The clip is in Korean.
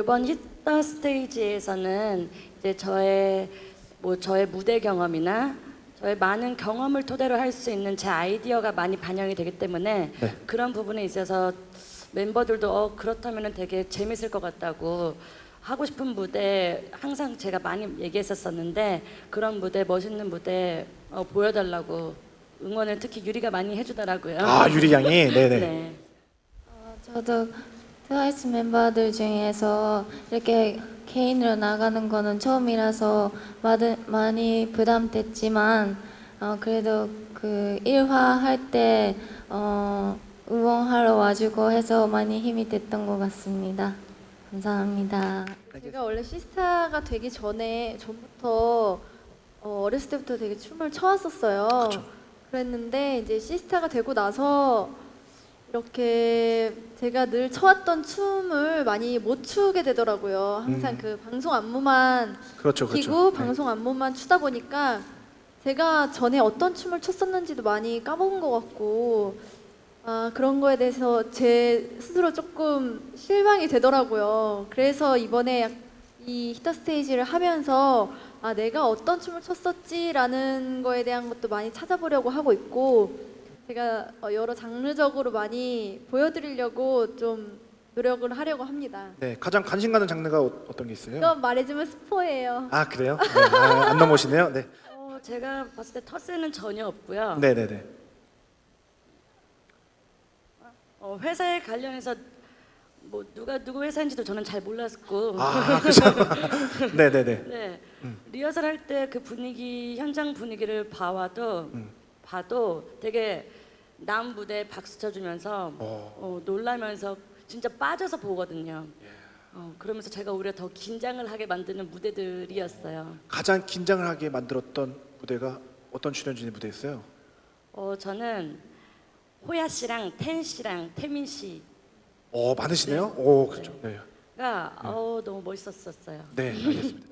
이번 히터 스테이지에서는 이제 저의 뭐 저의 무대 경험이나 저의 많은 경험을 토대로 할 수 있는 제 아이디어가 많이 반영이 되기 때문에 네. 그런 부분에 있어서 멤버들도 어 그렇다면은 되게 재밌을 것 같다고 하고 싶은 무대 항상 제가 많이 얘기했었었는데 그런 무대 멋있는 무대 어, 보여달라고 응원을 특히 유리가 많이 해주더라고요. 아 유리 양이 네네. 네. 어, 저도 트와이스 멤버들 중에서 이렇게 개인으로 나가는 거는 처음이라서 많이 부담됐지만 어, 그래도 그 1화 할때 어, 응원하러 와주고 해서 많이 힘이 됐던 것 같습니다. 감사합니다. 제가 원래 시스타가 되기 전에 전부터 어, 어렸을 때부터 되게 춤을 춰왔었어요. 그쵸. 그랬는데 이제 시스타가 되고 나서 이렇게 제가 늘 춰왔던 춤을 많이 못 추게 되더라고요. 항상 음. 그 방송 안무만 그렇죠 그렇죠. 네. 방송 안무만 추다 보니까 제가 전에 어떤 춤을 췄었는지도 많이 까먹은 것 같고 아, 그런 거에 대해서 제 스스로 조금 실망이 되더라고요. 그래서 이번에 약- 이 히터 스테이지를 하면서 아, 내가 어떤 춤을 췄었지라는 거에 대한 것도 많이 찾아보려고 하고 있고 제가 어, 여러 장르적으로 많이 보여드리려고 좀 노력을 하려고 합니다. 네 가장 관심 가는 장르가 어, 어떤 게 있어요? 이건 말해주면 스포예요. 아 그래요? 네, 아, 안 넘어오시네요. 네. 어, 제가 봤을 때 텃세는 전혀 없고요. 네 네 네. 어, 회사에 관련해서 뭐 누가 누구 회사인지도 저는 잘 몰랐고 아 그죠. 네 네 네. 네 리허설 할 때 그 분위기 현장 분위기를 봐와도 봐도 되게 남 무대 박수 쳐주면서 어. 어, 놀라면서 진짜 빠져서 보거든요. 어, 그러면서 제가 오히려 더 긴장을 하게 만드는 무대들이었어요. 가장 긴장을 하게 만들었던 무대가 어떤 출연진의 무대였어요? 어, 저는 호야 씨랑 텐 씨랑 태민 씨가 어 많으시네요. 오 그렇죠. 네. 어, 너무 멋있었었어요. 네 알겠습니다.